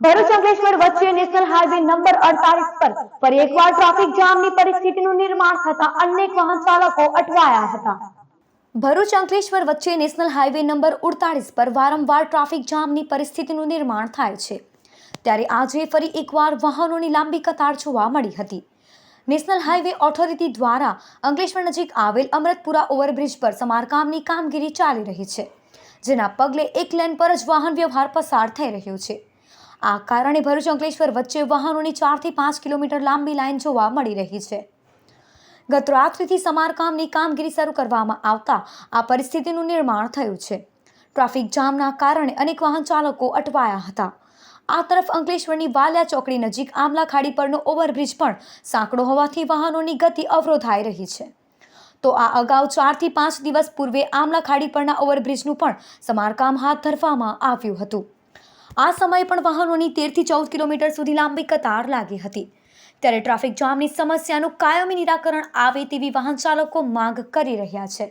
ભરૂચ અંકલેશ્વર વચ્ચે national highway number અડતાલીસ પર ફરી એકવાર ટ્રાફિક જામની પરિસ્થિતિનું નિર્માણ થતા અનેક વાહન ચાલકો અટવાયા હતા. ભરૂચ અંકલેશ્વર વચ્ચે નેશનલ હાઈવે નંબર ઉડતાલીસ પર વારંવાર ટ્રાફિક જામની પરિસ્થિતિનું નિર્માણ થાય છે. ત્યારે આજે ફરી એકવાર વાહનોની લાંબી કતાર જોવા મળી હતી. નેશનલ હાઈવે ઓથોરિટી દ્વારા અંકલેશ્વર નજીક આવેલ અમૃતપુરા ઓવરબ્રિજ પર સમારકામની કામગીરી ચાલી રહી છે, જેના પગલે એક લેન પર જ વાહન વ્યવહાર પસાર થઈ રહ્યો છે. આ કારણે ભરૂચ અંકલેશ્વર વચ્ચે વાહનોની ચારથી પાંચ કિલોમીટર લાંબી લાઈન જોવા મળી રહી છે. ગત રાત્રિથી સમારકામની કામગીરી શરૂ કરવામાં આવતા આ પરિસ્થિતિનું નિર્માણ થયું છે. ટ્રાફિક જામના કારણે અનેક વાહન ચાલકો અટવાયા હતા. આ તરફ અંકલેશ્વરની વાલિયા ચોકડી નજીક આમલા ખાડી પરનો ઓવરબ્રિજ પણ સાંકડો હોવાથી વાહનોની ગતિ અવરોધાઈ રહી છે. તો આ અગાઉ ચારથી પાંચ દિવસ પૂર્વે આમલા ખાડી પરના ઓવરબ્રિજનું પણ સમારકામ હાથ ધરવામાં આવ્યું હતું. આ સમયે પણ વાહનોની તેરથી ચૌદ કિલોમીટર સુધી લાંબી કતાર લાગી હતી. ત્યારે ટ્રાફિક જામની સમસ્યાનું કાયમી નિરાકરણ આવે તેવી વાહન ચાલકો માંગ કરી રહ્યા છે.